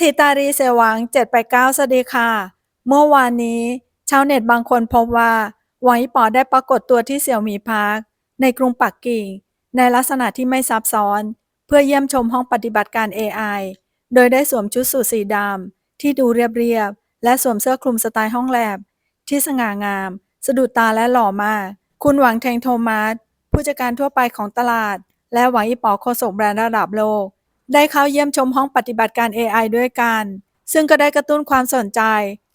ทิตารีเสวัง789สวัสดีค่ะ เมื่อวานนี้ ชาวเน็ตบางคนพบว่าหวังอีป๋อได้ปรากฏตัวที่เสี่ยวหมีพาร์ค ในกรุงปักกิ่ง ในลักษณะที่ไม่ซับซ้อน เพื่อเยี่ยมชมห้องปฏิบัติการ AI โดยได้สวมชุดสูทสีดำที่ดูเรียบๆ และสวมเสื้อคลุมสไตล์ห้องแลบ ที่สง่างาม สะดุดตาและหล่อมาก คุณหวังเทงโทมัสผู้จัดการทั่วไปของตลาด และหวังอีปอโฆษกแบรนด์ระดับโลก ได้เข้าเยี่ยมชมห้องปฏิบัติการ AI ด้วยกัน ซึ่งก็ได้กระตุ้นความสนใจ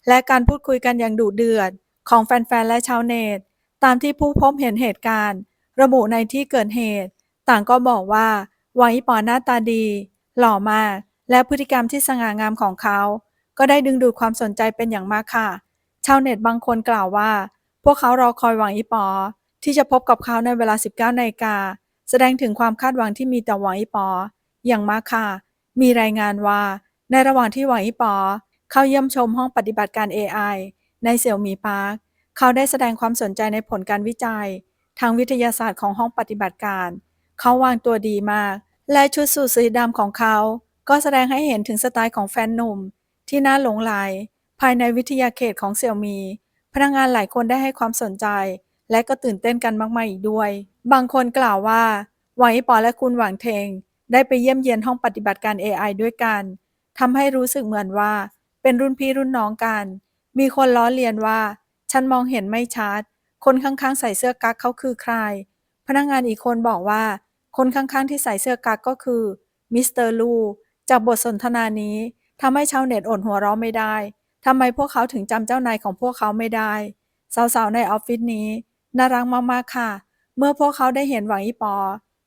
และการพูดคุยกันอย่างดุเดือด ของแฟนๆ และชาวเน็ต ตามที่ผู้พบเห็นเหตุการณ์ ระบุในที่เกิดเหตุ ต่างก็บอกว่าวังอีป๋อหน้าตาดี หล่อมาก และพฤติกรรมที่สง่างามของเขา ก็ได้ดึงดูดความสนใจเป็นอย่างมากค่ะ ชาวเน็ตบางคนกล่าวว่า พวกเขารอคอยหวังอีปอ ที่จะพบกับเขาในเวลา 19นาฬิกาแสดงถึงความคาดหวังที่มีต่อหวังอีปอ อย่างมากค่ะ มีรายงานว่า ในระหว่างที่หวังอีปอ เข้าเยี่ยมชมห้องปฏิบัติการ AI ในเสี่ยวมีพาร์ค เขาได้แสดงความสนใจในผลการวิจัย ทางวิทยาศาสตร์ของห้องปฏิบัติการ เขาวางตัวดีมาก และชุดสูทสีดำของเขา ก็แสดงให้เห็นถึงสไตล์ของแฟนหนุ่ม ที่น่าหลงไหลภายในวิทยาเขตของเสี่ยวมี พนักงานหลายคนได้ให้ความสนใจ และก็ตื่นเต้นกันมากๆอีกด้วย บางคนกล่าวว่าหวังอีป๋อและคุณหวังเทง ได้ไปเยี่ยมเยียนห้องปฏิบัติการ AI ด้วยกันทำให้รู้สึกเหมือนว่า เป็นรุ่นพี่รุ่นน้องกัน มีคนล้อเลียนว่า ฉันมองเห็นไม่ชัด คนข้างๆใส่เสื้อกั๊กเขาคือใคร พนักงานอีกคนบอกว่า คนข้างๆที่ใส่เสื้อกั๊กก็คือมิสเตอร์ลูจากบทสนทนานี้ทำให้ชาวเน็ตอดหัวเราะไม่ได้ทำไมพวกเขาถึงจำเจ้านายของพวกเขาไม่ได้ สาวๆในออฟฟิศนี้ น่ารักมากๆค่ะ เมื่อพวกเขาได้เห็นหวังอีปอ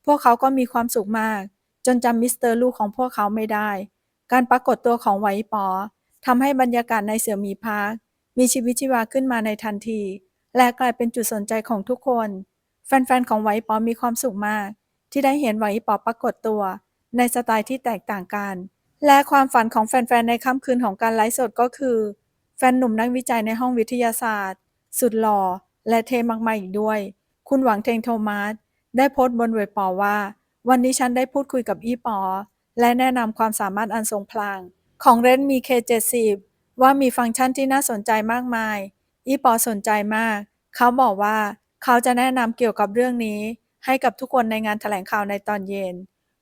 พวกเขาก็มีความสุขมาก จนจำมิสเตอร์ลูของพวกเขาไม่ได้ การปรากฏตัวของหวังอีปอทำให้บรรยากาศในเสี่ยวมีพาร์คมีชีวิตชีวาขึ้นมาในทันที และกลายเป็นจุดสนใจของทุกคน แฟนๆ ของไวปอมีความสุขมาก ที่ได้เห็นไวปอปรากฏตัว ในสไตล์ที่แตกต่างกัน และความฝันของแฟนๆ ในค่ำคืนของการไลฟ์สดก็คือ แฟนหนุ่มนักวิจัยในห้องวิทยาศาสตร์ สุดหล่อ และเทมากๆอีกด้วย คุณหวังเทงโทมัสได้โพสต์บนเว็บปอว่า วันนี้ฉันได้พูดคุยกับอีปอ และแนะนำความสามารถอันทรงพลัง ของ Redmi K70 ว่ามีฟังก์ชันที่น่าสนใจมากมาย อีปอสนใจมาก เขาบอกว่าเขาจะแนะนำเกี่ยวกับเรื่องนี้ ให้กับทุกคนในงานแถลงข่าวในตอนเย็น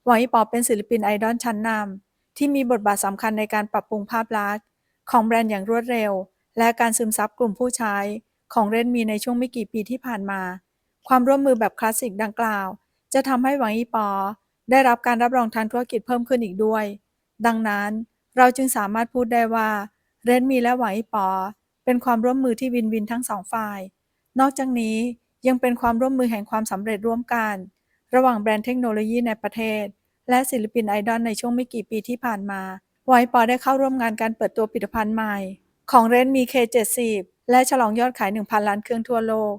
วังอีปอเป็นศิลปินไอดอลชั้นนำที่มีบทบาทสำคัญในการปรับปรุงภาพลักษณ์ของแบรนด์อย่างรวดเร็ว และการซึมซับกลุ่มผู้ใช้ ของเรดมีในช่วงไม่กี่ปีที่ผ่านมา ความร่วมมือแบบคลาสสิกดังกล่าว จะทำให้หวังอีปอ ได้รับการรับรองทางธุรกิจเพิ่มขึ้นอีกด้วย ดังนั้นเราจึงสามารถพูดได้ว่าเรดมีและหวังอีปอ เป็นความร่วมมือที่วินวินทั้งสองฝ่าย นอกจากนี้ยังเป็นความร่วมมือแห่งความสำเร็จร่วมกัน ระหว่างแบรนด์เทคโนโลยีในประเทศ และศิลปินไอดอลในช่วงไม่กี่ปีที่ผ่านมาไวปอได้เข้าร่วมงานการเปิดตัวผลิตภัณฑ์ใหม่ ของเรนมี K70 และฉลองยอดขาย 1,000 ล้านเครื่องทั่วโลก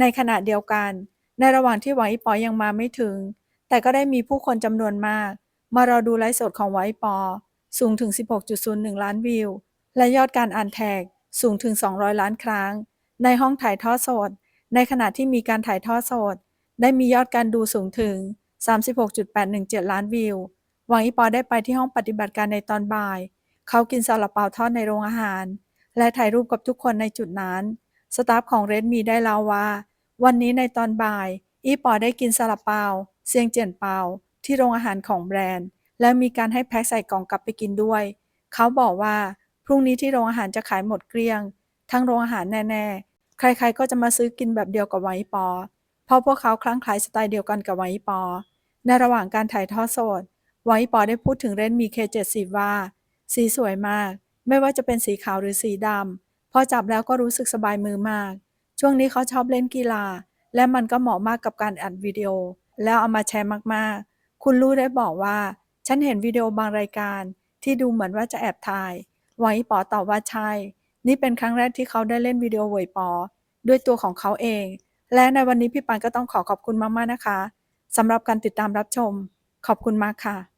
ในขณะเดียวกัน ในระหว่างที่หวังอีปอยังมาไม่ถึง แต่ก็ได้มีผู้คนจำนวนมาก มารอดูไลฟ์สดของหวังอีปอ สูงถึง 16.01 ล้านวิว และยอดการอ่านแท็กสูงถึง 200 ล้านครั้ง ในห้องถ่ายทอดสด ในขณะที่มีการถ่ายทอดสด ได้มียอดการดูสูงถึง 36.817 ล้านวิว หวังอีปอได้ไปที่ห้องปฏิบัติการในตอนบ่าย เขากินซาลาเปาทอดในโรงอาหาร และถ่ายรูปกับทุกคนในจุดนั้น สตาฟของเรดมีได้เล่าว่า วันนี้ในตอนบ่าย อีปอได้กินซาลาเปาเซียงเจียนเปาที่โรงอาหารของแบรนด์ และมีการให้แพ็คใส่กล่องกลับไปกินด้วย เขาบอกว่า พรุ่งนี้ที่โรงอาหารจะขายหมดเกลี้ยง ทั้งโรงอาหารแน่ ๆ ใครๆก็จะมาซื้อกินแบบเดียวกับไวปอ เพราะพวกเขาคลั่งไคล้สไตล์เดียวกันกับไวปอ ในระหว่างการถ่ายทอดสด ไวปอได้พูดถึงเรนมี K70 ว่า สีสวยมาก ไม่ว่าจะเป็นสีขาวหรือสีดำพอจับแล้วก็รู้สึกสบายมือมาก ช่วงนี้เขาชอบเล่นกีฬา และมันก็เหมาะมากกับการอัดวิดีโอ แล้วเอามาแชร์มากๆ คุณลู่ได้บอกว่า ฉันเห็นวิดีโอบางรายการ ที่ดูเหมือนว่าจะแอบถ่ายหวปอตอบว่าใช่ นี่เป็นครั้งแรกที่เขาได้เล่นวิดีโอหวปอ ด้วยตัวของเขาเอง และในวันนี้พี่ปันก็ต้องขอขอบคุณมากๆนะคะสำหรับการติดตามรับชม ขอบคุณมากค่ะ